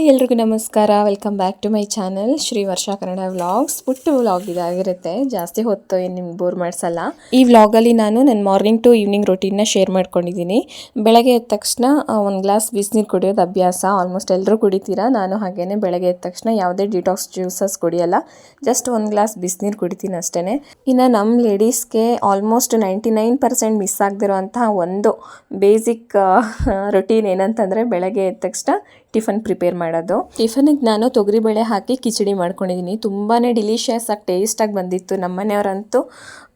Hi ಎಲ್ರಿಗೂ ನಮಸ್ಕಾರ. Welcome back to my channel Shri Varsha Kannada vlogs ಪುಟ್ಟ vlog ಇದಾಗಿರುತ್ತೆ. ಜಾಸ್ತಿ ಹೊತ್ತು ಏನು ನಿಮ್ಗೆ ಬೋರ್ ಮಾಡಿಸಲ್ಲ. ಈ ವ್ಲಾಗಲ್ಲಿ ನಾನು ನನ್ನ ಮಾರ್ನಿಂಗ್ ಟು ಈವ್ನಿಂಗ್ ರೊಟೀನ್ನ ಶೇರ್ ಮಾಡ್ಕೊಂಡಿದ್ದೀನಿ ಬೆಳಗ್ಗೆ ಎದ್ದ ತಕ್ಷಣ ಒಂದು ಗ್ಲಾಸ್ ಬಿಸಿನೀರು ಕುಡಿಯೋದು ಅಭ್ಯಾಸ. ಆಲ್ಮೋಸ್ಟ್ ಎಲ್ಲರೂ ಕುಡಿತೀರಾ? ನಾನು ಹಾಗೇನೆ ಬೆಳಗ್ಗೆ ಎದ್ದ ತಕ್ಷಣ ಯಾವುದೇ ಡಿಟಾಕ್ಸ್ ಜ್ಯೂಸಸ್ ಕುಡಿಯಲ್ಲ. ಜಸ್ಟ್ ಒಂದು ಗ್ಲಾಸ್ ಬಿಸಿನೀರು ಕುಡಿತೀನಿ ಅಷ್ಟೇ ಇನ್ನು ನಮ್ಮ ಲೇಡೀಸ್ಗೆ almost ninety nine percent miss ಆಗದಿರುವಂತಹ ಒಂದು ಬೇಸಿಕ್ ರೊಟೀನ್ ಏನಂತಂದರೆ, ಬೆಳಗ್ಗೆ ಎದ್ದ ತಕ್ಷಣ ಟಿಫನ್ ಪ್ರಿಪೇರ್ ಮಾಡೋದು. ಟಿಫನಿಗೆ ನಾನು ತೊಗರಿಬೇಳೆ ಹಾಕಿ ಕಿಚಡಿ ಮಾಡ್ಕೊಂಡಿದ್ದೀನಿ. ತುಂಬಾ ಡಿಲಿಷಿಯಸ್ ಆಗಿ ಟೇಸ್ಟಾಗಿ ಬಂದಿತ್ತು. ನಮ್ಮ ಮನೆಯವರಂತೂ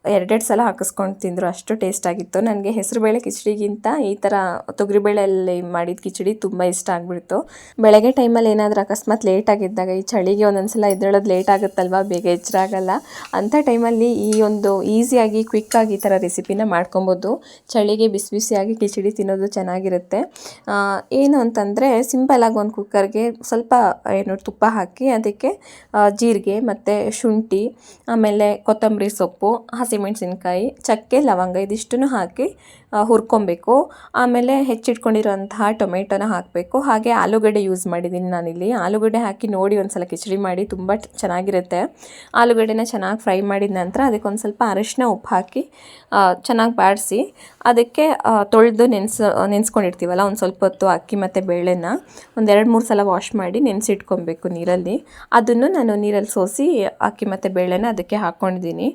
ಎರಡೆರಡು ಸಲ ಹಾಕಿಸ್ಕೊಂಡು ತಿಂದರು. ಅಷ್ಟು ಟೇಸ್ಟ್ ಆಗಿತ್ತು. ನನಗೆ ಹೆಸರುಬೇಳೆ ಕಿಚಡಿಗಿಂತ ಈ ಥರ ತೊಗರಿಬೇಳೆಯಲ್ಲಿ ಮಾಡಿದ ಕಿಚಡಿ ತುಂಬ ಇಷ್ಟ ಆಗಿಬಿಡ್ತು. ಬೆಳಗ್ಗೆ ಟೈಮಲ್ಲಿ ಏನಾದರೂ ಅಕಸ್ಮಾತ್ ಲೇಟ್ ಆಗಿದ್ದಾಗ, ಈ ಚಳಿಗೆ ಒಂದೊಂದ್ಸಲ ಎದ್ದೇಳೋದು ಲೇಟ್ ಆಗುತ್ತಲ್ವ? ಬೇಗ ಎಚ್ಚರಾಗಲ್ಲ ಅಂಥ ಟೈಮಲ್ಲಿ ಈ ಒಂದು ಈಸಿಯಾಗಿ ಕ್ವಿಕ್ಕಾಗಿ ಈ ಥರ ರೆಸಿಪಿನ ಮಾಡ್ಕೊಬೋದು. ಚಳಿಗೆ ಬಿಸಿ ಬಿಸಿಯಾಗಿ ಕಿಚಡಿ ತಿನ್ನೋದು ಚೆನ್ನಾಗಿರುತ್ತೆ. ಏನು ಅಂತಂದರೆ ಸಿಂಪಲಾಗಿ ಒಂದು ಕುಕ್ಕರ್ಗೆ ಸ್ವಲ್ಪ, ಏನು, ತುಪ್ಪ ಹಾಕಿ, ಅದಕ್ಕೆ ಜೀರಿಗೆ ಮತ್ತು ಶುಂಠಿ, ಆಮೇಲೆ ಕೊತ್ತಂಬರಿ ಸೊಪ್ಪು ಹಸಿಮೆಣಸಿನ್ಕಾಯಿ ಚಕ್ಕೆ ಲವಂಗ ಇದಿಷ್ಟನ್ನು ಹಾಕಿ ಹುರ್ಕೊಬೇಕು. ಆಮೇಲೆ ಹೆಚ್ಚಿಟ್ಕೊಂಡಿರೋಂತಹ ಟೊಮೆಟೊನ ಹಾಕಬೇಕು. ಹಾಗೆ ಆಲೂಗಡ್ಡೆ ಯೂಸ್ ಮಾಡಿದ್ದೀನಿ ನಾನಿಲ್ಲಿ. ಆಲೂಗಡ್ಡೆ ಹಾಕಿ ನೋಡಿ ಒಂದು ಸಲ ಕಿಚಡಿ ಮಾಡಿ, ತುಂಬ ಚೆನ್ನಾಗಿರುತ್ತೆ. ಆಲೂಗಡ್ಡೆನ ಚೆನ್ನಾಗಿ ಫ್ರೈ ಮಾಡಿದ ನಂತರ ಅದಕ್ಕೆ ಒಂದು ಸ್ವಲ್ಪ ಅರಿಶಿನ ಉಪ್ಪು ಹಾಕಿ ಚೆನ್ನಾಗಿ ಬಾಡಿಸಿ, ಅದಕ್ಕೆ ತೊಳೆದು ನೆನೆಸ, ನೆನೆಸ್ಕೊಂಡಿರ್ತೀವಲ್ಲ, ಒಂದು ಸ್ವಲ್ಪ ಹೊತ್ತು ಅಕ್ಕಿ ಮತ್ತು ಬೇಳೆನ ಒಂದು ಎರಡು ಮೂರು ಸಲ ವಾಶ್ ಮಾಡಿ ನೆನೆಸಿಟ್ಕೊಬೇಕು ನೀರಲ್ಲಿ. ಅದನ್ನು ನಾನು ನೀರಲ್ಲಿ ಸೋಸಿ ಅಕ್ಕಿ ಮತ್ತು ಬೇಳೆನ ಅದಕ್ಕೆ ಹಾಕ್ಕೊಂಡಿದ್ದೀನಿ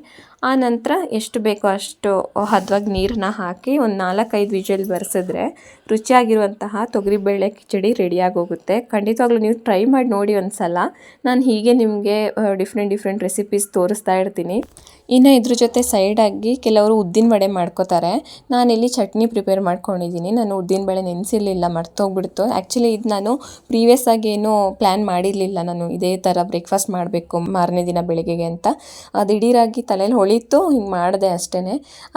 ಆ ನಂತರ ಎಷ್ಟು ಬೇಕೋ ಅಷ್ಟು ಹದವಾಗಿ ನೀರನ್ನ ಹಾಕಿ ನಾಲ್ಕೈದು ವಿಜಲ್ ಬರೆಸಿದ್ರೆ ರುಚಿಯಾಗಿರುವಂತಹ ತೊಗರಿಬೇಳೆ ಕಿಚಡಿ ರೆಡಿಯಾಗೋಗುತ್ತೆ ಖಂಡಿತವಾಗ್ಲೂ ನೀವು ಟ್ರೈ ಮಾಡಿ ನೋಡಿ ಒಂದು ಸಲ ನಾನು ಹೀಗೆ ನಿಮಗೆ ಡಿಫ್ರೆಂಟ್ ಡಿಫ್ರೆಂಟ್ ರೆಸಿಪೀಸ್ ತೋರಿಸ್ತಾ ಇರ್ತೀನಿ. ಇನ್ನು ಇದ್ರ ಜೊತೆ ಸೈಡಾಗಿ ಕೆಲವರು ಉದ್ದಿನ ವಡೆ ಮಾಡ್ಕೋತಾರೆ. ನಾನಿಲ್ಲಿ ಚಟ್ನಿ ಪ್ರಿಪೇರ್ ಮಾಡ್ಕೊಂಡಿದ್ದೀನಿ. ನಾನು ಉದ್ದಿನ ಬೇಳೆ ನೆನೆಸಿರಲಿಲ್ಲ, ಮರ್ತೋಗ್ಬಿಡ್ತು. ಆ್ಯಕ್ಚುಲಿ ಇದು ನಾನು ಪ್ರೀವಿಯಸ್ ಆಗಿ ಏನು ಪ್ಲ್ಯಾನ್ ಮಾಡಿರಲಿಲ್ಲ ನಾನು. ಇದೇ ಥರ ಬ್ರೇಕ್ಫಾಸ್ಟ್ ಮಾಡಬೇಕು ಮಾರನೇ ದಿನ ಬೆಳಗ್ಗೆಗೆ ಅಂತ. ಅದು ದಿಢೀರಾಗಿ ತಲೆಯಲ್ಲಿ ಹೊಳಿತು, ಹಿಂಗೆ ಮಾಡಿದೆ ಅಷ್ಟೇ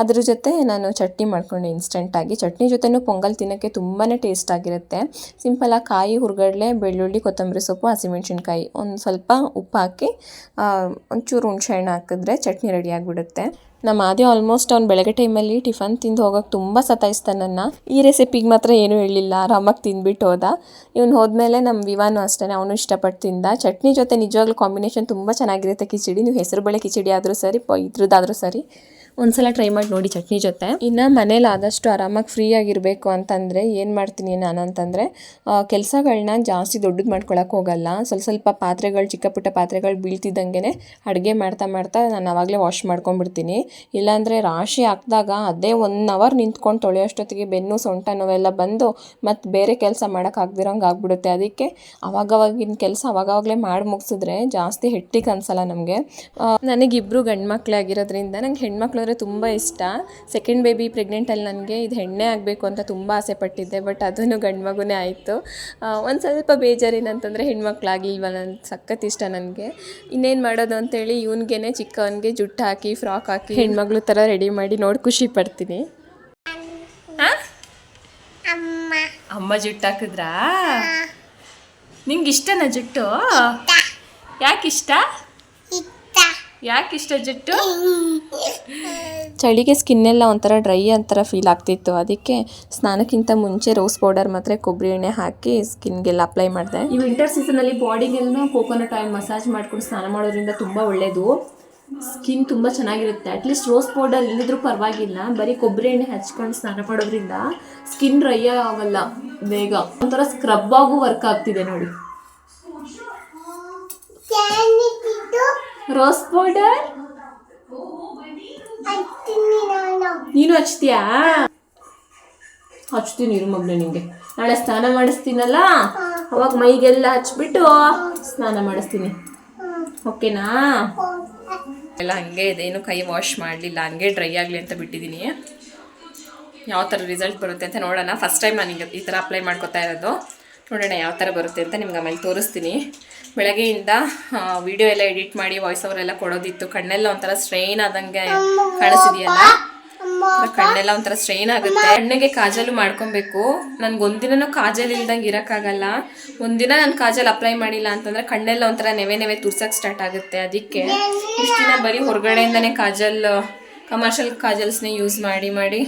ಅದ್ರ ಜೊತೆ ನಾನು ಚಟ್ನಿ ಮಾಡ್ಕೊಂಡೆ ಇನ್ಸ್ಟೆಂಟಾಗಿ ಚಟ್ನಿ ಜೊತೆನೂ ಪೊಂಗಲ್ ತಿನ್ನೋಕ್ಕೆ ತುಂಬಾ ಟೇಸ್ಟ್ ಆಗಿರುತ್ತೆ. ಸಿಂಪಲಾಗಿ ಕಾಯಿ, ಹುರ್ಗಡ್ಲೆ, ಬೆಳ್ಳುಳ್ಳಿ, ಕೊತ್ತಂಬರಿ ಸೊಪ್ಪು, ಹಸಿಮೆಣ್ಸಿನ್ಕಾಯಿ ಒಂದು ಸ್ವಲ್ಪ ಉಪ್ಪು ಹಾಕಿ ಒಂಚೂರು ಹುಣ್ಸೆ ಹಣ್ಣು ಹಾಕಿದ್ರೆ ಚಟ್ನಿ ರೆಡಿ ಆಗಿಬಿಡುತ್ತೆ. ನಮ್ಮ ಆದಿ ಆಲ್ಮೋಸ್ಟ್ ಅವ್ನು ಬೆಳಗ್ಗೆ ಟೈಮಲ್ಲಿ ಟಿಫನ್ ತಿಂದು ಹೋಗೋಕೆ ತುಂಬ ಸತಾಯಿಸ್ತಾನೆ ನನ್ನ. ಈ ರೆಸಿಪಿಗೆ ಮಾತ್ರ ಏನೂ ಹೇಳಿಲ್ಲ, ಆರಾಮಾಗಿ ತಿಂದ್ಬಿಟ್ಟು ಹೋದ. ಇವನು ಹೋದ್ಮೇಲೆ ನಮ್ಮ ವಿವಾನು ಅಷ್ಟೇ ಅವನು ಇಷ್ಟಪಟ್ಟು ತಿಂದ. ಚಟ್ನಿ ಜೊತೆ ನಿಜವಾಗ್ಲೂ ಕಾಂಬಿನೇಷನ್ ತುಂಬ ಚೆನ್ನಾಗಿರುತ್ತೆ. ಕಿಚಡಿ, ನೀವು ಹೆಸರು ಬೇಳೆ ಕಿಚಡಿ ಆದರೂ ಸರಿ ಇದ್ರದ್ದಾದರೂ ಸರಿ. ಒಂದ್ಸಲ ಟ್ರೈ ಮಾಡಿ ನೋಡಿ ಚಟ್ನಿ ಜೊತೆ. ಇನ್ನು ಮನೇಲಿ ಆದಷ್ಟು ಆರಾಮಾಗಿ ಫ್ರೀ ಆಗಿರಬೇಕು ಅಂತಂದರೆ ಏನು ಮಾಡ್ತೀನಿ ನಾನು ಅಂತಂದರೆ ಕೆಲಸಗಳನ್ನ ಜಾಸ್ತಿ ದೊಡ್ಡದು ಮಾಡ್ಕೊಳಕ್ಕೆ ಹೋಗಲ್ಲ. ಸ್ವಲ್ಪ ಸ್ವಲ್ಪ ಪಾತ್ರೆಗಳು, ಚಿಕ್ಕ ಪುಟ್ಟ ಪಾತ್ರೆಗಳು ಬೀಳ್ತಿದ್ದಂಗೆ ಅಡುಗೆ ಮಾಡ್ತಾ ಮಾಡ್ತಾ ನಾನು ಆವಾಗಲೇ ವಾಶ್ ಮಾಡ್ಕೊಂಡ್ಬಿಡ್ತೀನಿ. ಇಲ್ಲಾಂದರೆ ರಾಶಿ ಹಾಕಿದಾಗ ಅದೇ ಒನ್ ಅವರ್ ನಿಂತ್ಕೊಂಡು ತೊಳೆಯೋಷ್ಟೊತ್ತಿಗೆ ಬೆನ್ನು, ಸೊಂಟ ನೋವೆಲ್ಲ ಬಂದು ಮತ್ತು ಬೇರೆ ಕೆಲಸ ಮಾಡೋಕ್ಕಾಗ್ದಿರೋಂಗೆ ಆಗ್ಬಿಡುತ್ತೆ. ಅದಕ್ಕೆ ಅವಾಗವಾಗಿನ ಕೆಲಸ ಅವಾಗವಾಗಲೇ ಮಾಡಿ ಮುಗಿಸಿದ್ರೆ ಜಾಸ್ತಿ ಹೆಟ್ಟಿಗೆ ಅನ್ಸಲ್ಲ ನಮಗೆ. ನನಗಿಬ್ಬರು ಗಂಡು ಮಕ್ಕಳೇ ಆಗಿರೋದ್ರಿಂದ ನಂಗೆ ಹೆಣ್ಮಕ್ಳು ಅಂದರೆ ತುಂಬ ಇಷ್ಟ. ಸೆಕೆಂಡ್ ಬೇಬಿ ಪ್ರೆಗ್ನೆಂಟಲ್ಲಿ ನನಗೆ ಇದು ಹೆಣ್ಣೆ ಆಗಬೇಕು ಅಂತ ತುಂಬ ಆಸೆ ಪಟ್ಟಿದ್ದೆ ಬಟ್ ಅದನ್ನು ಗಂಡು ಮಗುನೇ ಆಯಿತು. ಒಂದು ಸ್ವಲ್ಪ ಬೇಜಾರೇನಂತಂದರೆ ಹೆಣ್ಮಕ್ಳಾಗಿಲ್ವ ನನ್ನ ಸಖತ್ ಇಷ್ಟ ನನಗೆ. ಇನ್ನೇನು ಮಾಡೋದು ಅಂತೇಳಿ ಇವನಿಗೆ ಚಿಕ್ಕವನಿಗೆ ಜುಟ್ಟು ಹಾಕಿ ಫ್ರಾಕ್ ಹಾಕಿ ಹೆಣ್ಮಗಳು ಥರ ರೆಡಿ ಮಾಡಿ ನೋಡಿ ಖುಷಿ ಪಡ್ತೀನಿ. ಅಮ್ಮ. ಜುಟ್ಟು ಹಾಕಿದ್ರಾ? ನಿಂಗೆ ಇಷ್ಟನಾ ಜುಟ್ಟು? ಯಾಕಿಷ್ಟ? ಯಾಕಿಷ್ಟ ಜಿಟ್ಟು? ಚಳಿಗೆ ಸ್ಕಿನ್ ಎಲ್ಲ ಒಂಥರ ಡ್ರೈ ಅಂತರ ಫೀಲ್ ಆಗ್ತಿತ್ತು. ಅದಕ್ಕೆ ಸ್ನಾನಕ್ಕಿಂತ ಮುಂಚೆ ರೋಸ್ ಪೌಡರ್ ಮಾತ್ರ ಕೊಬ್ಬರಿ ಎಣ್ಣೆ ಹಾಕಿ ಸ್ಕಿನ್ಗೆಲ್ಲ ಅಪ್ಲೈ ಮಾಡಿದೆ. ಈ ವಿಂಟರ್ ಸೀಸನಲ್ಲಿ ಬಾಡಿಗೆಲ್ಲ ಕೋಕೋನಟ್ ಆಯಿಲ್ ಮಸಾಜ್ ಮಾಡ್ಕೊಂಡು ಸ್ನಾನ ಮಾಡೋದ್ರಿಂದ ತುಂಬ ಒಳ್ಳೆಯದು ಸ್ಕಿನ್ ತುಂಬ ಚೆನ್ನಾಗಿರುತ್ತೆ. ಅಟ್ಲೀಸ್ಟ್ ರೋಸ್ ಪೌಡರ್ ಇಲ್ಲದ್ರೂ ಪರವಾಗಿಲ್ಲ. ಬರೀ ಕೊಬ್ಬರಿ ಎಣ್ಣೆ ಹಚ್ಕೊಂಡು ಸ್ನಾನ ಮಾಡೋದ್ರಿಂದ ಸ್ಕಿನ್ ಡ್ರೈ ಆಗಲ್ಲ ಬೇಗ. ಒಂಥರ ಸ್ಕ್ರಬ್ ಆಗು ವರ್ಕ್ ಆಗ್ತಿದೆ ನೋಡಿ. ರೋಸ್ ಪೌಡರ್ ನೀನು ಹಚ್ತೀಯಾ? ಹಚ್ತೀನಿ ಇರು ಮಗ್ನೆ ನಿಂಗೆ. ನಾಳೆ ಸ್ನಾನ ಮಾಡಿಸ್ತೀನಲ್ಲ? ಅವಾಗ ಮೈಗೆಲ್ಲ ಹಚ್ಬಿಟ್ಟು ಸ್ನಾನ ಮಾಡಿಸ್ತೀನಿ. ಓಕೆನಾ? ಎಲ್ಲ ಹಂಗೆ ಇದೆ. ಏನು ಕೈ ವಾಶ್ ಮಾಡಲಿಲ್ಲ. ಹಂಗೆ ಡ್ರೈ ಆಗಲಿ ಅಂತ ಬಿಟ್ಟಿದ್ದೀನಿ. ಯಾವ ಥರ ರಿಸಲ್ಟ್ ಬರುತ್ತೆ ಅಂತ ನೋಡೋಣ. ಫಸ್ಟ್ ಟೈಮ್ ನಾನು ಈ ಥರ ಅಪ್ಲೈ ಮಾಡ್ಕೊತಾ ಇರೋದು. ನೋಡೋಣ ಯಾವ ಥರ ಬರುತ್ತೆ ಅಂತ ನಿಮ್ಗೆ ಆಮೇಲೆ ತೋರಿಸ್ತೀನಿ. ಬೆಳಗ್ಗೆಯಿಂದ ವಿಡಿಯೋ ಎಲ್ಲ ಎಡಿಟ್ ಮಾಡಿ ವಾಯ್ಸ್ ಓವರ್ ಎಲ್ಲ ಕೊಡೋದಿತ್ತು. ಕಣ್ಣೆಲ್ಲ ಒಂಥರ ಸ್ಟ್ರೈನ್ ಆದಂಗೆ ಕಾಣಿಸಿದೆಯಲ್ಲ ಕಣ್ಣೆಲ್ಲ ಒಂಥರ ಸ್ಟ್ರೈನ್ ಆಗುತ್ತೆ. ಕಣ್ಣಿಗೆ ಕಾಜಲು ಮಾಡ್ಕೊಬೇಕು. ನನ್ಗೆ ಒಂದಿನೂ ಕಾಜಲ್ ಇಲ್ದಂಗೆ ಇರೋಕ್ಕಾಗಲ್ಲ. ಒಂದಿನ ನಾನು ಕಾಜಲ್ ಅಪ್ಲೈ ಮಾಡಿಲ್ಲ ಅಂತಂದ್ರೆ ಕಣ್ಣೆಲ್ಲ ಒಂಥರ ನೆವೆ ನೆವೆ ತುರ್ಸಕ್ಕೆ ಸ್ಟಾರ್ಟ್ ಆಗುತ್ತೆ ಅದಕ್ಕೆ. ಇಷ್ಟು ದಿನ ಬರೀ ಹೊರಗಡೆಯಿಂದನೇ ಕಾಜಲ್ ಕಮರ್ಷಿಯಲ್ ಕಾಜಲ್ಸ್ನೇ ಯೂಸ್ ಮಾಡಿ ಮಾಡಿ.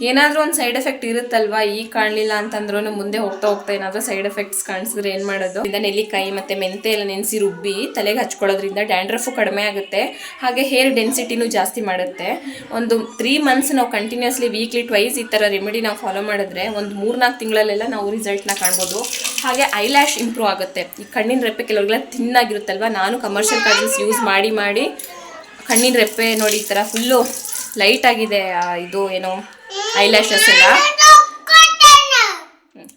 ಏನಾದರೂ ಒಂದು ಸೈಡ್ ಎಫೆಕ್ಟ್ ಇರುತ್ತಲ್ವಾ? ಈಗ ಕಾಣಲಿಲ್ಲ ಅಂತಂದ್ರೂ ಮುಂದೆ ಹೋಗ್ತಾ ಹೋಗ್ತಾ ಏನಾದರೂ ಸೈಡ್ ಎಫೆಕ್ಟ್ಸ್ ಕಾಣಿಸಿದ್ರೆ ಏನು ಮಾಡೋದು? ಇಂದ ನೆಲ್ಲಿಕಾಯಿ ಮತ್ತು ಮೆಂತೆ ಎಲ್ಲ ನೆನೆಸಿ ರುಬ್ಬಿ ತಲೆಗೆ ಹಚ್ಕೊಳ್ಳೋದ್ರಿಂದ ಡ್ಯಾಂಡ್ರಫು ಕಡಿಮೆ ಆಗುತ್ತೆ. ಹಾಗೆ ಹೇರ್ ಡೆನ್ಸಿಟಿನೂ ಜಾಸ್ತಿ ಮಾಡುತ್ತೆ. ಒಂದು ತ್ರೀ ಮಂತ್ಸ್ ನಾವು ಕಂಟಿನ್ಯೂಸ್ಲಿ ವೀಕ್ಲಿ ಟ್ವೈಸ್ ಈ ಥರ ರೆಮಿಡಿ ನಾವು ಫಾಲೋ ಮಾಡಿದ್ರೆ ಒಂದು ಮೂರ್ನಾಲ್ಕು ತಿಂಗಳಲ್ಲೆಲ್ಲ ನಾವು ರಿಸಲ್ಟ್ನ ಕಾಣ್ಬೋದು. ಹಾಗೆ ಐ ಲ್ಯಾಶ್ ಇಂಪ್ರೂವ್ ಆಗುತ್ತೆ. ಈ ಕಣ್ಣಿನ ರೆಪ್ಪೆ ಕೆಲವ್ರಿಗೆಲ್ಲ ತಿನ್ನಾಗಿರುತ್ತಲ್ವ? ನಾನು ಕಮರ್ಷಿಯಲ್ ಕಾಜಲ್ಸ್ ಯೂಸ್ ಮಾಡಿ ಮಾಡಿ ಕಣ್ಣಿನ ರೆಪ್ಪೆ ನೋಡಿ ಈ ಥರ ಫುಲ್ಲು ಲೈಟ್ ಆಗಿದೆ ಇದು ಏನು ಐಲ್ಯಾಶಸ್ ಎಲ್ಲ.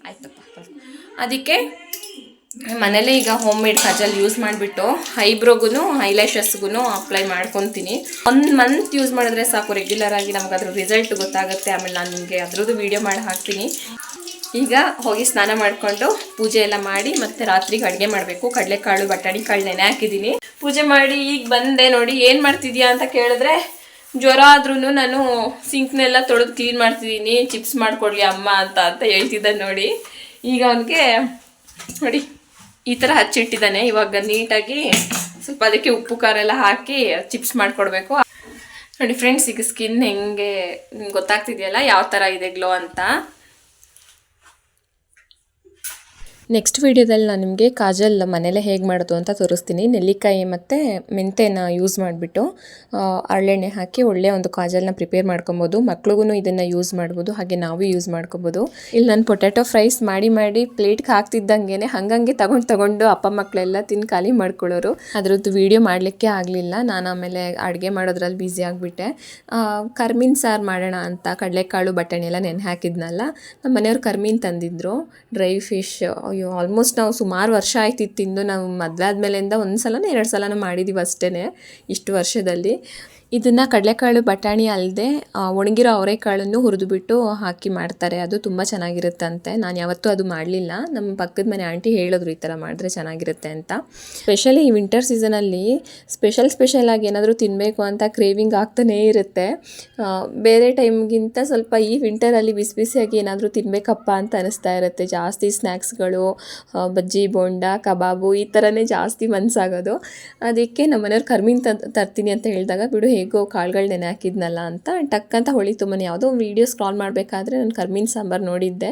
ಆಯ್ತಪ್ಪ ಅದಕ್ಕೆ ಮನೇಲಿ ಈಗ ಹೋಮ್ ಮೇಡ್ ಕಾಜಲ್ ಯೂಸ್ ಮಾಡಿಬಿಟ್ಟು ಐಬ್ರೋಗೂ ಐಲ್ಯಾಶಸ್ಗೂ ಅಪ್ಲೈ ಮಾಡ್ಕೊತೀನಿ. ಒಂದು ಮಂತ್ ಯೂಸ್ ಮಾಡಿದ್ರೆ ಸಾಕು ರೆಗ್ಯುಲರ್ ಆಗಿ ನಮ್ಗೆ ಅದ್ರ ರಿಸಲ್ಟ್ ಗೊತ್ತಾಗುತ್ತೆ. ಆಮೇಲೆ ನಾನು ನಿಮಗೆ ಅದ್ರದ್ದು ವೀಡಿಯೋ ಮಾಡಿ ಹಾಕ್ತೀನಿ. ಈಗ ಹೋಗಿ ಸ್ನಾನ ಮಾಡಿಕೊಂಡು ಪೂಜೆ ಎಲ್ಲ ಮಾಡಿ ಮತ್ತೆ ರಾತ್ರಿಗೆ ಅಡುಗೆ ಮಾಡಬೇಕು. ಕಡಲೆಕಾಳು, ಬಟಾಣಿ ಕಾಳು ನೆನೆ ಹಾಕಿದ್ದೀನಿ. ಪೂಜೆ ಮಾಡಿ ಈಗ ಬಂದೆ ನೋಡಿ, ಏನು ಮಾಡ್ತಿದ್ಯಾ ಅಂತ ಕೇಳಿದ್ರೆ ಜ್ವರ ಆದ್ರೂ ನಾನು ಸಿಂಕ್ನೆಲ್ಲ ತೊಳೆದು ಕ್ಲೀನ್ ಮಾಡ್ತಿದ್ದೀನಿ ಚಿಪ್ಸ್ ಮಾಡಿಕೊಡ್ಲಿ ಅಮ್ಮ ಅಂತ ಅಂತ ಹೇಳ್ತಿದ್ದ ನೋಡಿ. ಈಗ ಅವನಿಗೆ ನೋಡಿ, ಈ ಥರ ಹಚ್ಚಿಟ್ಟಿದ್ದಾನೆ. ಇವಾಗ ನೀಟಾಗಿ ಸ್ವಲ್ಪ ಅದಕ್ಕೆ ಉಪ್ಪು, ಖಾರ ಎಲ್ಲ ಹಾಕಿ ಚಿಪ್ಸ್ ಮಾಡಿಕೊಡ್ಬೇಕು. ನೋಡಿ ಫ್ರೆಂಡ್ಸ್ ಈಗ ಸ್ಕಿನ್ ಹೆಂಗೆ, ನಿಮ್ಗೆ ಗೊತ್ತಾಗ್ತಿದೆಯಲ್ಲ, ಯಾವ ಥರ ಇದೆ ಗ್ಲೋ ಅಂತ. ನೆಕ್ಸ್ಟ್ ವಿಡಿಯೋದಲ್ಲಿ ನಾನು ನಿಮಗೆ ಕಾಜಲ್ ಮನೇಲೆ ಹೇಗೆ ಮಾಡೋದು ಅಂತ ತೋರಿಸ್ತೀನಿ. ನೆಲ್ಲಿಕಾಯಿ ಮತ್ತು ಮೆಂತೆನ ಯೂಸ್ ಮಾಡಿಬಿಟ್ಟು ಅರಳೆಣ್ಣೆ ಹಾಕಿ ಒಳ್ಳೆಯ ಒಂದು ಕಾಜಲ್ನ ಪ್ರಿಪೇರ್ ಮಾಡ್ಕೊಬೋದು. ಮಕ್ಳಿಗೂ ಇದನ್ನು ಯೂಸ್ ಮಾಡ್ಬೋದು. ಹಾಗೆ ನಾವು ಯೂಸ್ ಮಾಡ್ಕೊಬೋದು. ಇಲ್ಲಿ ನಾನು ಪೊಟ್ಯಾಟೊ ಫ್ರೈಸ್ ಮಾಡಿ ಮಾಡಿ ಪ್ಲೇಟ್ಗೆ ಹಾಕ್ತಿದ್ದಂಗೆ ಹಂಗಂಗೆ ತಗೊಂಡು ತಗೊಂಡು ಅಪ್ಪ ಮಕ್ಕಳೆಲ್ಲ ತಿಂದು ಖಾಲಿ ಮಾಡ್ಕೊಳ್ಳೋರು. ಅದರದ್ದು ವಿಡಿಯೋ ಮಾಡಲಿಕ್ಕೆ ಆಗಲಿಲ್ಲ. ನಾನು ಆಮೇಲೆ ಅಡುಗೆ ಮಾಡೋದ್ರಲ್ಲಿ ಬ್ಯುಸಿ ಆಗಿಬಿಟ್ಟೆ. ಕರ್ಮೀನ್ ಸಾರು ಮಾಡೋಣ ಅಂತ ಕಡಲೆಕಾಳು ಬಟಾಣಿ ಎಲ್ಲ ನೆನೆ ಹಾಕಿದ್ನಲ್ಲ ನಮ್ಮ ಮನೆಯವ್ರು ಕರ್ಮೀನ್ ತಂದಿದ್ದರು ಡ್ರೈ ಫಿಶ್ ಅಯ್ಯೋ ಆಲ್ಮೋಸ್ಟ್ ನಾವು ಸುಮಾರು ವರ್ಷ ಆಯ್ತಿತ್ತು ತಿಂದು ನಾವು ಮದುವೆ ಆದಮೇಲಿಂದ ಒಂದು ಸಲನೇ ಎರಡು ಸಲನೋ ಮಾಡಿದ್ದೀವಿ ಅಷ್ಟೇ ಇಷ್ಟು ವರ್ಷದಲ್ಲಿ. ಇದನ್ನು ಕಡಲೆಕಾಳು ಬಟಾಣಿ ಅಲ್ಲದೆ ಒಣಗಿರೋ ಅವರೆಕಾಳನ್ನು ಹುರಿದುಬಿಟ್ಟು ಹಾಕಿ ಮಾಡ್ತಾರೆ. ಅದು ತುಂಬ ಚೆನ್ನಾಗಿರುತ್ತಂತೆ. ನಾನು ಯಾವತ್ತೂ ಅದು ಮಾಡಲಿಲ್ಲ. ನಮ್ಮ ಪಕ್ಕದ ಮನೆ ಆಂಟಿ ಹೇಳಿದ್ರು ಈ ಥರ ಮಾಡಿದ್ರೆ ಚೆನ್ನಾಗಿರುತ್ತೆ ಅಂತ. ಸ್ಪೆಷಲಿ ಈ ವಿಂಟರ್ ಸೀಸನಲ್ಲಿ ಸ್ಪೆಷಲ್ ಸ್ಪೆಷಲ್ ಆಗಿ ಏನಾದರೂ ತಿನ್ನಬೇಕು ಅಂತ ಕ್ರೇವಿಂಗ್ ಆಗ್ತಾನೇ ಇರುತ್ತೆ. ಬೇರೆ ಟೈಮ್ಗಿಂತ ಸ್ವಲ್ಪ ಈ ವಿಂಟರಲ್ಲಿ ಬಿಸಿ ಬಿಸಿಯಾಗಿ ಏನಾದರೂ ತಿನ್ನಬೇಕಪ್ಪ ಅಂತ ಅನಿಸ್ತಾ ಇರುತ್ತೆ. ಜಾಸ್ತಿ ಸ್ನ್ಯಾಕ್ಸ್ಗಳು ಬಜ್ಜಿ, ಬೋಂಡ, ಕಬಾಬು ಈ ಥರನೇ ಜಾಸ್ತಿ ಮನಸ್ಸಾಗೋದು ಅದಕ್ಕೆ ನಮ್ಮ ಮನೆಯವ್ರು ಕರ್ಮೀನ್ ತರ್ತೀನಿ ಅಂತ ಹೇಳಿದಾಗ, ಬಿಡು ಹೇಗೋ ಕಾಳುಗಳು ನೆನೆ ಹಾಕಿದ್ನಲ್ಲ ಅಂತ ಟಕ್ ಅಂತ ಹೊಳಿತು ಮನೆ ಯಾವುದೋ ವೀಡಿಯೋ ಸ್ಕ್ರಾಲ್ ಮಾಡಬೇಕಾದ್ರೆ ನಾನು ಕರ್ಮೀನ್ ಸಾಂಬಾರು ನೋಡಿದ್ದೆ.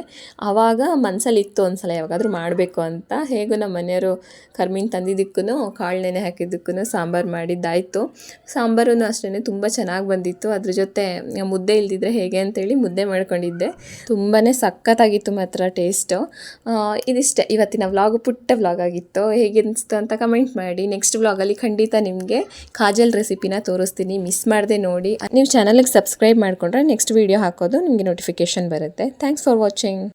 ಆವಾಗ ಮನಸ್ಸಲ್ಲಿ ಇತ್ತು ಒಂದ್ಸಲ ಯಾವಾಗಾದರೂ ಮಾಡಬೇಕು ಅಂತ. ಹೇಗೂ ನಮ್ಮ ಮನೆಯವರು ಕರ್ಮೀನ್ ತಂದಿದ್ದಕ್ಕೂ ಕಾಳು ನೆನೆ ಹಾಕಿದ್ದಕ್ಕೂ ಸಾಂಬಾರು ಮಾಡಿದ್ದಾಯಿತು. ಸಾಂಬಾರು ಅಷ್ಟೇ ತುಂಬ ಚೆನ್ನಾಗಿ ಬಂದಿತ್ತು. ಅದ್ರ ಜೊತೆ ಮುದ್ದೆ ಇಲ್ದಿದ್ರೆ ಹೇಗೆ ಅಂತೇಳಿ ಮುದ್ದೆ ಮಾಡ್ಕೊಂಡಿದ್ದೆ. ತುಂಬಾ ಸಖತ್ತಾಗಿತ್ತು ಮಾತ್ರ ಟೇಸ್ಟು. ಇದಿಷ್ಟೇ. ಇವತ್ತಿನ ವ್ಲಾಗ್ ಪುಟ್ಟ ವ್ಲಾಗ್ ಆಗಿತ್ತು. ಹೇಗೆ ಅನಿಸ್ತು ಅಂತ ಕಮೆಂಟ್ ಮಾಡಿ. ನೆಕ್ಸ್ಟ್ ವ್ಲಾಗಲ್ಲಿ ಖಂಡಿತ ನಿಮಗೆ ಕಾಜಲ್ ರೆಸಿಪಿನ ತೋರಿಸ್ತೀನಿ. ಮಿಸ್ ಮಾಡದೆ ನೋಡಿ. ನೀವು ಚಾನಲ್ಗೆ ಸಬ್ಸ್ಕ್ರೈಬ್ ಮಾಡಿಕೊಂಡ್ರೆ ನೆಕ್ಸ್ಟ್ ವೀಡಿಯೋ ಹಾಕೋದು ನಿಮಗೆ ನೋಟಿಫಿಕೇಶನ್ ಬರುತ್ತೆ. Thanks for watching